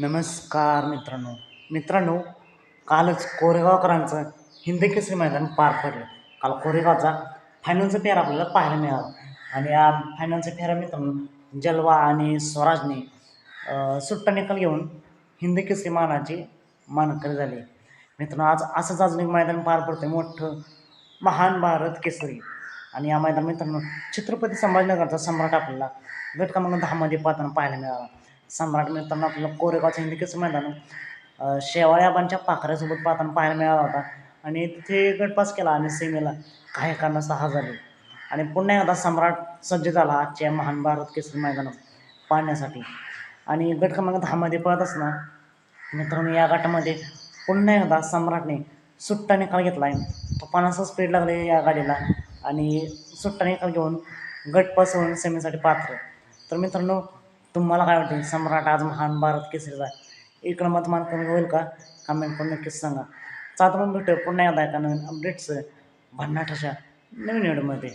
नमस्कार मित्रांनो. मित्रांनो कालच कोरेगावकरांचं हिंद केसरी मैदान पार पडलं. काल कोरेगावचा फायनलचा फेरा आपल्याला पाहायला मिळाला. आणि या फायनलचा फेरा मित्रांनो जलवा आणि स्वराजने सुट्टा निकाल घेऊन हिंद केसरी मानाची मानकरी झाली. मित्रांनो आज असंच अजून एक मैदान पार पडतं मोठं महान भारत केसरी. आणि या मैदान मित्रांनो छत्रपती संभाजीनगरचा सम्राट आपल्याला गट क्रमांक दहामध्ये पाहताना पाहायला मिळाला. सम्राट मिळताना आपल्याला कोरेगावचं हिंदी केसरी मैदान अं, शेवाळ्याबांच्या पाखऱ्यासोबत पाहताना पाहायला मिळाला होता. आणि तिथे गटपास केला आणि सीमेला काही कारण सहा झाले. आणि पुन्हा एकदा सम्राट सज्ज झाला आजच्या महान भारत केसरी मैदानात पाहण्यासाठी. आणि गट क्रमांक दहामध्ये पळत असताना मित्रांनो या गटामध्ये पुन्हा एकदा सम्राटने सुट्टा निकाल घेतला आहे पन्नास स्पीड लागले या गाडीला आणि सुट्टा निकाल घेऊन गट पसवून होऊन सेमीसाठी पात्र. तर मित्रांनो तुम्हाला काय वाटतं? सम्राट आज महान भारत केसरीचा आहे इकडं मतमान कमी होईल का? कमेंट करून नक्कीच सांगा. चालतं पण भेटू पुन्हा एकदा एका नवीन अपडेट्स भन्नाट अशा नवीन व्हिडिओमध्ये